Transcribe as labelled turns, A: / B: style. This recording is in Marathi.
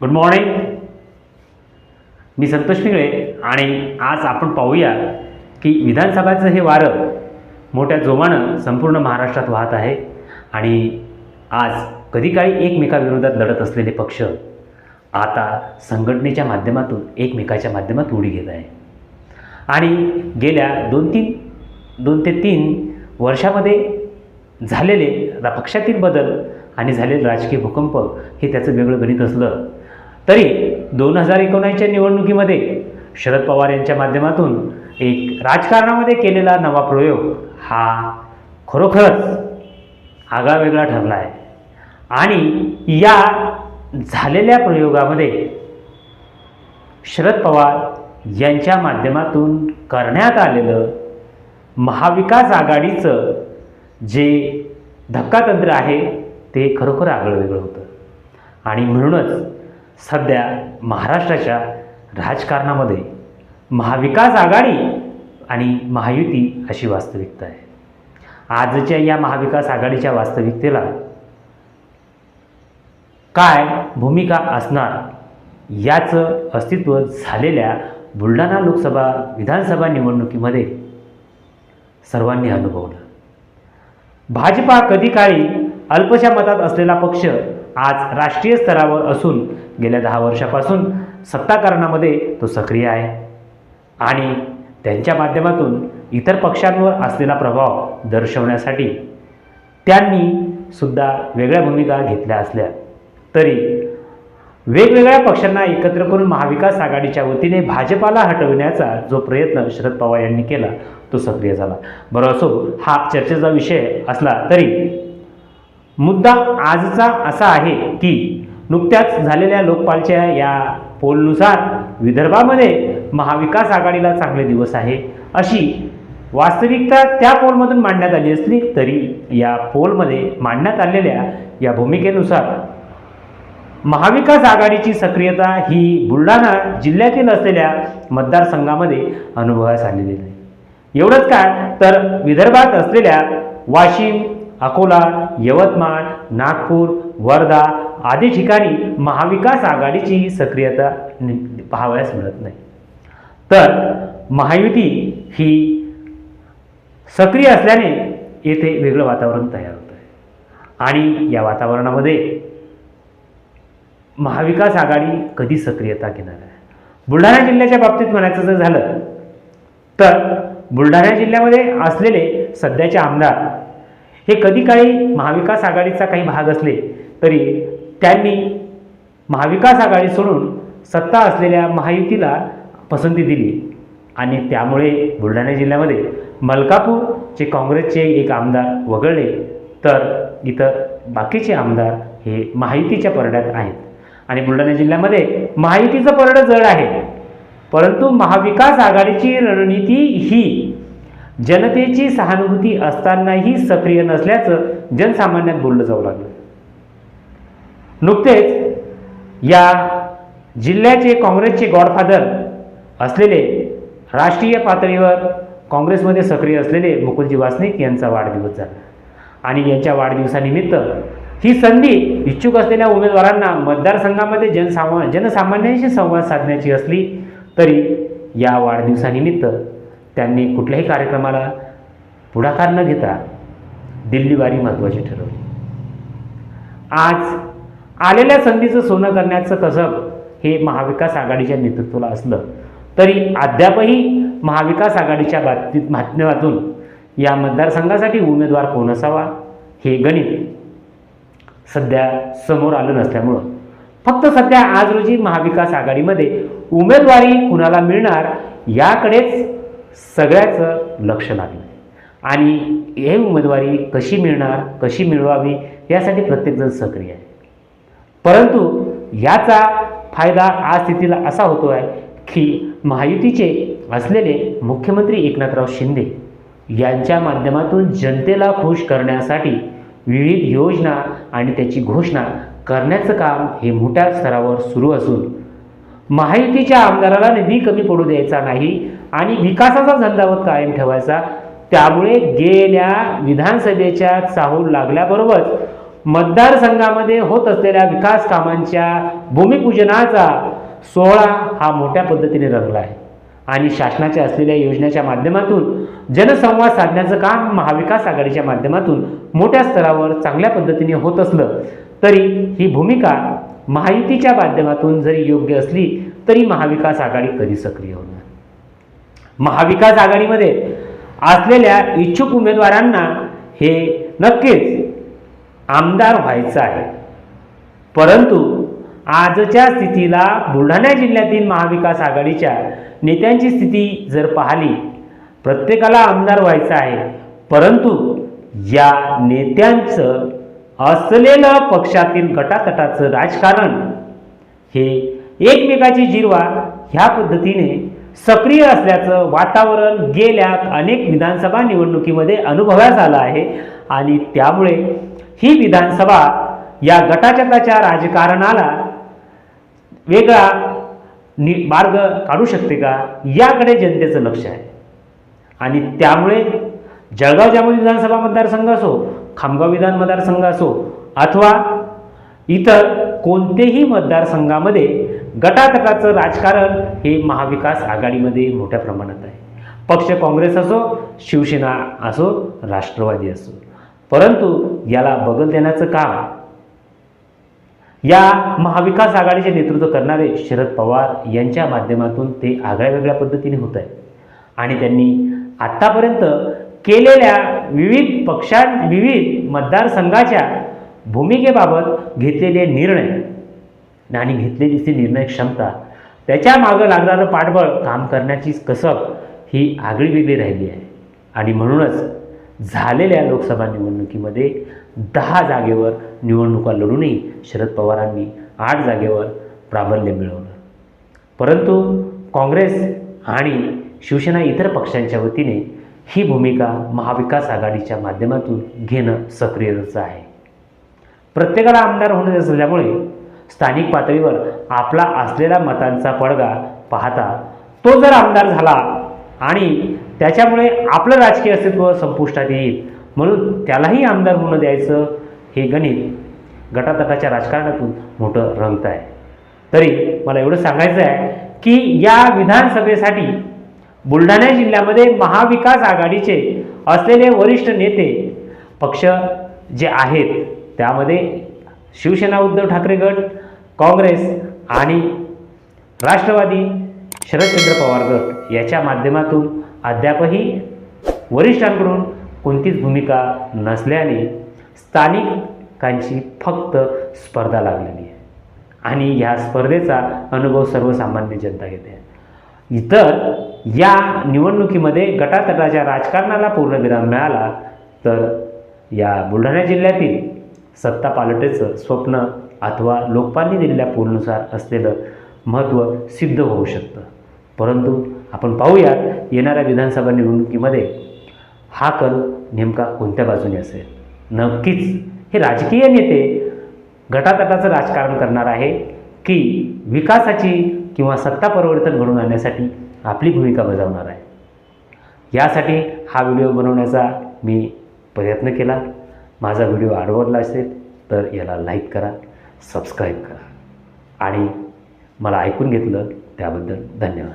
A: गुड मॉर्निंग मी संतोष पिंगळे आणि आज आपण पाहूया की विधानसभाचं हे वारं मोठ्या जोमानं संपूर्ण महाराष्ट्रात वाहत आहे आणि आज कधी काळी एकमेकाविरोधात लढत असलेले पक्ष आता संघटनेच्या माध्यमातून एकमेकाच्या माध्यमात उडी घेत आहे. आणि गेल्या दोन तीन दोन ते तीन वर्षामध्ये झालेले पक्षातील बदल आणि झालेले राजकीय भूकंप हे त्याचं वेगळं गणित असलं तरी दोन हजार एकोणीसच्या निवडणुकीमध्ये शरद पवार यांच्या माध्यमातून एक राजकारणामध्ये केलेला नवा प्रयोग हा खरोखरच आगळावेगळा ठरला आहे आणि या झालेल्या प्रयोगामध्ये शरद पवार यांच्या माध्यमातून करण्यात आलेलं महाविकास आघाडीचं जे धक्कातंत्र आहे ते खरोखर आगळं वेगळं होतं. आणि म्हणूनच सध्या महाराष्ट्राच्या राजकारणामध्ये महाविकास आघाडी आणि महायुती अशी वास्तविकता आहे. आजच्या या महाविकास आघाडीच्या वास्तविकतेला काय भूमिका असणार याचं अस्तित्व झालेल्या बुलढाणा लोकसभा विधानसभा निवडणुकीमध्ये सर्वांनी अनुभवलं. भाजपा कधी काळी अल्पशा मतात असलेला पक्ष आज राष्ट्रीय स्तरावर असून गेल्या दहा वर्षापासून सत्ताकारणामध्ये तो सक्रिय आहे. आणि त्यांच्या माध्यमातून इतर पक्षांवर असलेला प्रभाव दर्शवण्यासाठी त्यांनी सुद्धा वेगळ्या भूमिका घेतल्या असल्या तरी वेगवेगळ्या पक्षांना एकत्र करून महाविकास आघाडीच्या वतीने भाजपाला हटविण्याचा जो प्रयत्न शरद पवार यांनी केला तो सक्रिय झाला. बरं असो हा चर्चेचा विषय असला तरी मुद्दा आजचा असा आहे की नुकत्याच झालेल्या लोकपालच्या या पोलनुसार विदर्भामध्ये महाविकास आघाडीला चांगले दिवस आहे. अशी वास्तविकता त्या पोलमधून मांडण्यात आली असली तरी या पोलमध्ये मांडण्यात आलेल्या या भूमिकेनुसार महाविकास आघाडीची सक्रियता ही बुलढाणा जिल्ह्यातील असलेल्या मतदारसंघामध्ये अनुभवास आलेली नाही एवढंच काय तर विदर्भात असलेल्या वाशिम अकोला यवतमाळ नागपूर वर्धा आदी ठिकाणी महाविकास आघाडीची सक्रियता पाहावयास मिळत नाही. तर महायुती ही सक्रिय असल्याने येथे वेगळं वातावरण तयार होतं आहे आणि या वातावरणामध्ये महाविकास आघाडी कधी सक्रियता घेणार आहे? बुलढाणा जिल्ह्याच्या बाबतीत म्हणायचं जर झालं तर बुलढाणा जिल्ह्यामध्ये असलेले सध्याचे आमदार हे कधी काही महाविकास आघाडीचा काही भाग असले तरी त्यांनी महाविकास आघाडी सोडून सत्ता असलेल्या महायुतीला पसंती दिली. आणि त्यामुळे बुलढाणा जिल्ह्यामध्ये मलकापूरचे काँग्रेसचे एक आमदार वगळले तर इतर बाकीचे आमदार हे महायुतीच्या परड्यात आहेत. आणि बुलढाणा जिल्ह्यामध्ये महायुतीचं परडं जड आहे. परंतु महाविकास आघाडीची रणनीती ही जनतेची सहानुभूती असतानाही सक्रिय नसल्याचं जनसामान्यात बोललं जाऊ लागलं. नुकतेच या जिल्ह्याचे काँग्रेसचे गॉडफादर असलेले राष्ट्रीय पातळीवर काँग्रेसमध्ये सक्रिय असलेले मुकुलजी वासनिक यांचा वाढदिवस झाला. आणि यांच्या वाढदिवसानिमित्त ही संधी इच्छुक असलेल्या उमेदवारांना मतदारसंघामध्ये जनसामा जनसामान्यांशी संवाद साधण्याची असली तरी या वाढदिवसानिमित्त त्यांनी कुठल्याही कार्यक्रमाला पुढाकार न घेता दिल्लीवारी महत्त्वाची ठरवली. आज आलेल्या संधीचं सोनं करण्याचं कसब हे महाविकास आघाडीच्या नेतृत्वाला असलं तरी अद्यापही महाविकास आघाडीच्या बाबतीत माध्यमातून या मतदारसंघासाठी उमेदवार कोण असावा हे गणित सध्या समोर आलं नसल्यामुळं. फक्त सध्या आज रोजी महाविकास आघाडीमध्ये उमेदवारी कुणाला मिळणार याकडेच सगळ्याचं लक्ष लागलं. आणि हे उमेदवारी कशी मिळणार कशी मिळवावी यासाठी प्रत्येकजण सक्रिय आहे. परंतु याचा फायदा आज स्थितीला असा होतो आहे की महायुतीचे असलेले मुख्यमंत्री एकनाथराव शिंदे यांच्या माध्यमातून जनतेला खुश करण्यासाठी विविध योजना आणि त्याची घोषणा करण्याचं काम हे मोठ्या स्तरावर सुरू असून महायुतीच्या आमदाराला निधी कमी पडू द्यायचा नाही आणि विकासाचा झंझावत कायम ठेवायचा. त्यामुळे गेल्या विधानसभेच्या चाहूल लागल्याबरोबर मतदारसंघामध्ये होत असलेल्या विकास कामांच्या भूमिपूजनाचा सोहळा हा मोठ्या पद्धतीने रंगला आहे. आणि शासनाच्या असलेल्या योजनेच्या माध्यमातून जनसंवाद साधण्याचं काम महाविकास आघाडीच्या माध्यमातून मोठ्या स्तरावर चांगल्या पद्धतीने होत असलं तरी ही भूमिका महायुतीच्या माध्यमातून जरी योग्य असली तरी महाविकास आघाडी कधी सक्रिय होणार? महाविकास आघाडीमध्ये असलेल्या इच्छुक उमेदवारांना हे नक्कीच आमदार व्हायचं आहे. परंतु आजच्या स्थितीला बुलढाणा जिल्ह्यातील महाविकास आघाडीच्या नेत्यांची स्थिती जर पाहिली प्रत्येकाला आमदार व्हायचं आहे. परंतु या नेत्यांचं असलेलं पक्षातील गटातटाचं राजकारण हे एकमेकाची जिरवा ह्या पद्धतीने सक्रिय असल्याचं वातावरण गेल्या अनेक विधानसभा निवडणुकीमध्ये अनुभवास आलं आहे. आणि त्यामुळे ही विधानसभा या गटाचटाच्या राजकारणाला वेगळा नि मार्ग काढू शकते का? याकडे जनतेचं लक्ष आहे. आणि त्यामुळे जळगाव जामोद विधानसभा मतदारसंघ असो खामगाव विधान मतदारसंघ असो अथवा इतर कोणतेही मतदारसंघामध्ये गटातटाचं राजकारण हे महाविकास आघाडीमध्ये मोठ्या प्रमाणात आहे. पक्ष काँग्रेस असो शिवसेना असो राष्ट्रवादी असो. परंतु याला बगल देण्याचं काम या महाविकास आघाडीचे नेतृत्व करणारे शरद पवार यांच्या माध्यमातून ते आगळ्या वेगळ्या पद्धतीने होत आहे. आणि त्यांनी आत्तापर्यंत केलेल्या विविध पक्षां विविध मतदारसंघाच्या भूमिकेबाबत घेतलेले निर्णय आणि घेतलेली ती निर्णय क्षमता. त्याच्या मागं लागणारं पाठबळ काम करण्याची कसब ही आगळी वेगळी राहिली आहे. आणि म्हणूनच झालेल्या लोकसभा निवडणुकीमध्ये दहा जागेवर निवडणुका लढूनही शरद पवारांनी आठ जागेवर प्राबल्य मिळवलं. परंतु काँग्रेस आणि शिवसेना इतर पक्षांच्या वतीने ही भूमिका महाविकास आघाडीच्या माध्यमातून घेणं सक्रियचं आहे. प्रत्येकाला आमदार होणे असल्यामुळे स्थानिक पातळीवर आपला असलेला मतांचा पडगा पाहता तो जर आमदार झाला आणि त्याच्यामुळे आपलं राजकीय अस्तित्व संपुष्टात येईल म्हणून त्यालाही आमदार होणं द्यायचं हे गणित गटातटाच्या राजकारणातून मोठं रंगत आहे. तरी मला एवढं सांगायचं आहे की या विधानसभेसाठी बुलढाणा जिल्ह्यामध्ये महाविकास आघाडीचे असलेले वरिष्ठ नेते पक्ष जे आहेत त्यामध्ये शिवसेना उद्धव ठाकरे गट काँग्रेस आणि राष्ट्रवादी शरदचंद्र पवार गट याच्या माध्यमातून अद्यापही वरिष्ठांकडून कोणतीच भूमिका नसल्याने स्थानिकांची फक्त स्पर्धा लागलेली आहे. आणि ह्या स्पर्धेचा अनुभव सर्वसामान्य जनता घेते. इतर या निवडणुकीमध्ये गटातटाच्या राजकारणाला पूर्णविराम मिळाला तर या बुलढाणा जिल्ह्यातील सत्ता पालटेचं स्वप्न अथवा लोकपालनी दिलेल्या पूर्णनुसार असलेलं महत्त्व सिद्ध होऊ शकतं. परंतु आपण पाहूयात येणाऱ्या विधानसभा निवडणुकीमध्ये हा कल नेमका कोणत्या बाजूने असेल? नक्कीच हे राजकीय नेते गटातटाचं राजकारण करणार आहे की विकासाची किंवा सत्ता परिवर्तन घडून आणण्यासाठी आपली भूमिका बजावणार आहे? यासाठी हा व्हिडिओ बनवण्याचा मी प्रयत्न केला. माझा व्हिडिओ आवडला असेल तर याला लाईक करा सबस्क्राईब करा. आणि मला ऐकून घेतलं त्याबद्दल धन्यवाद.